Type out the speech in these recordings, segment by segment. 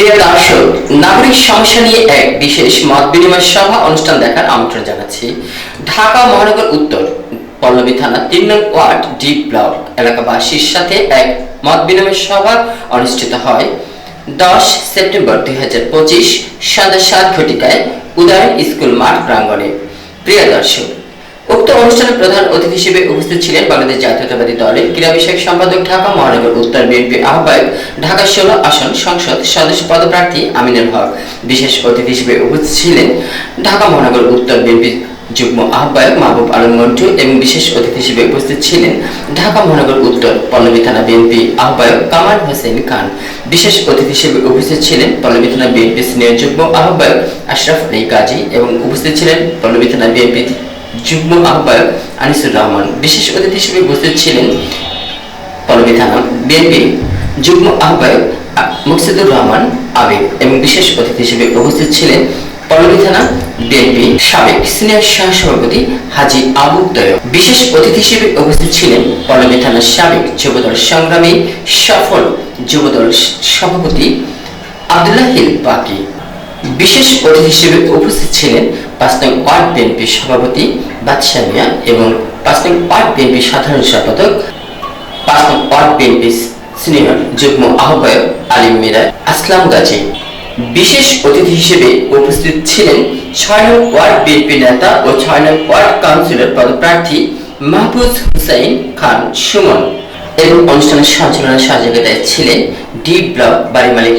প্রিয় দর্শক, নাগরিক সমস্যা নিয়ে এক বিশেষ মত বিনিময় সভা অনুষ্ঠান দেখার আমন্ত্রণ জানাচ্ছি। ঢাকা মহানগর উত্তর, পল্লবী থানা তিন নং ওয়ার্ড ডি ব্লক এলাকাবাসীর সাথে এক মত বিনিময় সভা অনুষ্ঠিত হয়। দশ সেপ্টেম্বর দুই হাজার পঁচিশ সন্ধ্যা সাত ঘটিকায় উদয়ন স্কুল মাঠ প্রাঙ্গণে। প্রিয় দর্শক উক্ত অনুষ্ঠানে প্রধান অতিথি হিসেবে উপস্থিত ছিলেন বাংলাদেশ জাতীয়তাবাদী দলের ক্রীড়া বিষয়ক সম্পাদক ঢাকা মহানগর উত্তর বিএনপি আহ্বায়ক, ঢাকা ষোলো আসন সংসদ সদস্য পদপ্রার্থী আমিনুল হক। বিশেষ অতিথি হিসেবে উপস্থিত ছিলেন ঢাকা মহানগর উত্তর বিএনপি যুগ্ম আহ্বায়ক মাহবুব আলম মন্টু এবং বিশেষ অতিথি হিসেবে উপস্থিত ছিলেন ঢাকা মহানগর উত্তর পল্লবী থানা বিএনপি আহ্বায়ক কামাল হোসেন খান। বিশেষ অতিথি হিসেবে উপস্থিত ছিলেন পল্লবী থানা বিএনপি সিনিয়র যুগ্ম আহ্বায়ক আশরাফ আলী গাজী এবং উপস্থিত ছিলেন পল্লবী থানা বিএনপি যুগ্ম আহ্বায়ক আনিসুর রহমান। বিশেষ অতিথি হিসেবে উপস্থিত ছিলেন পল্লবী থানা, বিএনপি যুগ্ম আহ্বায়ক মুকসিদুর রহমান আবেগ এবং বিশেষ অতিথি হিসেবে উপস্থিত ছিলেন পল্লবী থানা, বিএনপি সাবেক সিনিয়র সহ সভাপতি হাজি আবু তয় বিশেষ অতিথি হিসেবে উপস্থিত ছিলেন পল্লবী থানার সাবেক যুবদল সংগ্রামী সফল যুবদল সভাপতি আব্দুল্লাহ হিল বাকি বিশেষ অতিথি হিসেবে উপস্থিত ছিলেন পাঁচ নং ওয়ার্ড বিএনপি সভাপতি বাদশাহ মিয়া এবং পাঁচ নং ওয়ার্ড বিএনপি সাধারণ সম্পাদক পাঁচ নং ওয়ার্ড বিএনপি সিনিয়র যুগ্ম আহ্বায়ক আলিম মিরা আসলাম গাজী। বিশেষ অতিথি হিসেবে উপস্থিত ছিলেন ছয় নং ওয়ার্ড বিএনপি নেতা ও ছয় নং ওয়ার্ড কাউন্সিলর পদপ্রার্থী মাহফুজ হুসাইন খান সুমন। এবং অনুষ্ঠানের সঞ্চালনা সহযোগিতায় ছিলেন ডি ব্লক বাড়ি মালিক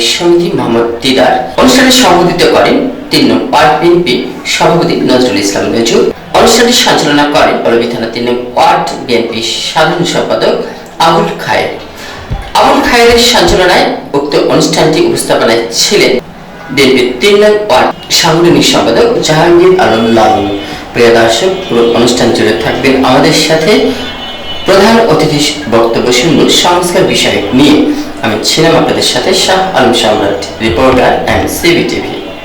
মোহাম্মদ দিদার। অনুষ্ঠানে সভাপতিত্ব করেন তিন নং ওয়ার্ড বিএনপি সভাপতি নজরুল ইসলাম নজরুল। অনুষ্ঠানটি সঞ্চালনা করেন পল্লবী থানা তিন নং ওয়ার্ড বিএনপি সাধারণ সম্পাদক আবুল খায়ের। আবুল খায়ের সঞ্চালনায় উক্ত অনুষ্ঠানটি উপস্থাপনায় ছিলেন বিএনপির তিন নং ওয়ার্ড সাংগঠনিক সম্পাদক জাহাঙ্গীর আলম লালু। প্রিয় দর্শক, পুরো অনুষ্ঠান জুড়ে থাকবেন আমাদের সাথে প্রধান অতিথির বক্তব্য শুনব সংস্কার বিষয়ক নিয়ে। আমি ছিলাম আপনাদের সাথে শাহ আলম সম্রাট রিপোর্টার অ্যান্ড সিবি টিভি